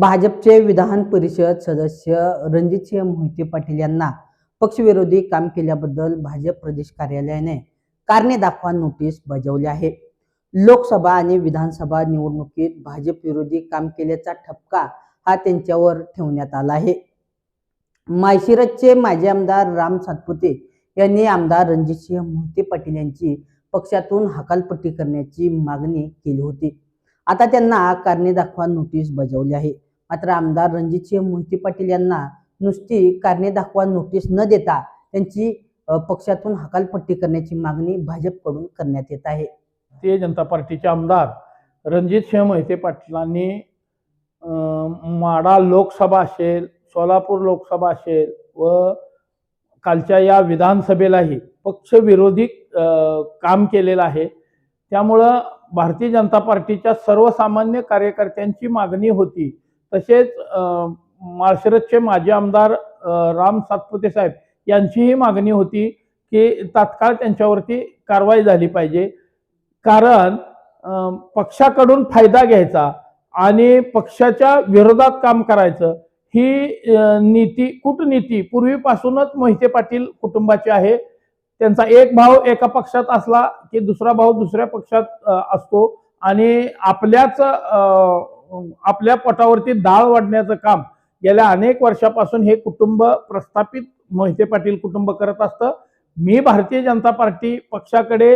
भाजपचे विधान परिषद सदस्य रणजितसिंह मोहिते पाटील यांना पक्षविरोधी काम केल्याबद्दल भाजप प्रदेश कार्यालयाने कारणे दाखवा नोटीस बजावली आहे. लोकसभा आणि विधानसभा निवडणुकीत भाजप विरोधी काम केल्याचा ठपका हा त्यांच्यावर ठेवण्यात आला आहे. माळशिरसचे माजी आमदार राम सातपुते यांनी आमदार रणजितसिंह मोहिते पाटील यांची पक्षातून हकालपट्टी करण्याची मागणी केली होती. आता त्यांना कारणे दाखवा नोटीस बजावली आहे. मात्र आमदार रणजितसिंह मोहिते पाटील यांना नुसती कारणे दाखवा नोटीस न देता त्यांची पक्षातून हकालपट्टी करण्याची मागणी भाजपकडून करण्यात येत आहे. भारतीय जनता पार्टीचे आमदार रणजित सिंह मोहिते पाटलांनी माडा लोकसभा असेल सोलापूर लोकसभा असेल व कालच्या या विधानसभेलाही पक्षविरोधी काम केलेलं आहे. त्यामुळं भारतीय जनता पार्टीच्या सर्वसामान्य कार्यकर्त्यांची मागणी होती. तसेच अं, माळशिरसचे माजी आमदार राम सातपुते साहेब यांचीही मागणी होती की तात्काळ त्यांच्यावरती कारवाई झाली पाहिजे. कारण पक्षाकडून फायदा घ्यायचा आणि पक्षाच्या विरोधात काम करायचं ही नीती कूटनीती पूर्वीपासूनच मोहिते पाटील कुटुंबाची आहे. त्यांचा एक भाऊ एका पक्षात असला की दुसरा भाऊ दुसऱ्या पक्षात असतो आणि आपल्याच आपल्या पोटावरती डाळ वाढण्याचं काम गेल्या अनेक वर्षापासून हे कुटुंब प्रस्थापित मोहिते पाटील कुटुंब करत असतं. मी भारतीय जनता पार्टी पक्षाकडे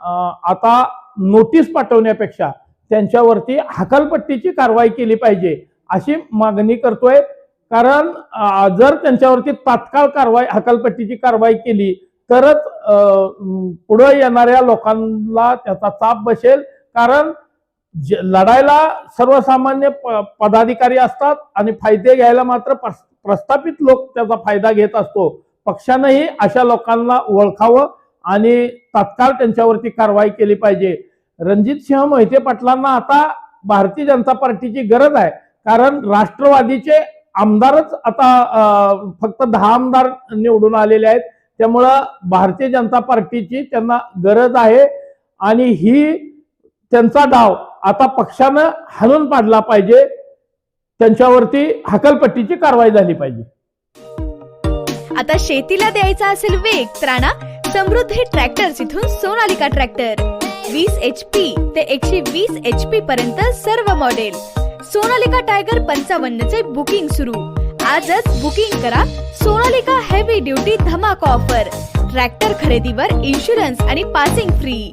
आता नोटीस पाठवण्यापेक्षा त्यांच्यावरती हकालपट्टीची कारवाई केली पाहिजे अशी मागणी करतोय. कारण जर त्यांच्यावरती तात्काळ कारवाई हकालपट्टीची कारवाई केली तरच पुढं पुढे येणाऱ्या लोकांना त्याचा चाप बसेल. कारण लढायला सर्वसामान्य प- पदाधिकारी असतात आणि फायदे घ्यायला मात्र प्रस्थापित लोक त्याचा फायदा घेत असतो. पक्षानंही अशा लोकांना ओळखावं आणि तात्काळ त्यांच्यावरती कारवाई केली पाहिजे. रणजित सिंह मोहिते पाटलांना आता भारतीय जनता पार्टीची गरज आहे. कारण राष्ट्रवादीचे आमदारच आता फक्त दहा आमदार निवडून आलेले आहेत. त्यामुळं भारतीय जनता पार्टीची त्यांना गरज आहे. आणि ही त्यांचा डाव आता पक्षानं हलून पाडला पाहिजे. त्यांच्यावरती हकलपट्टीची कारवाई झाली पाहिजे. आता शेतीला द्यायचा असेल वेग तर समृद्धी ट्रॅक्टर्स इथून सोनालिका ट्रॅक्टर. वीस एच पी ते एकशे वीस एच पी पर्यंत सर्व मॉडेल सोनालिका टायगर पंचावन्न चे बुकिंग सुरू. आजच बुकिंग करा सोनालिका हेवी ड्युटी धमाका ऑफर ट्रॅक्टर खरेदीवर इन्शुरन्स आणि पासिंग फ्री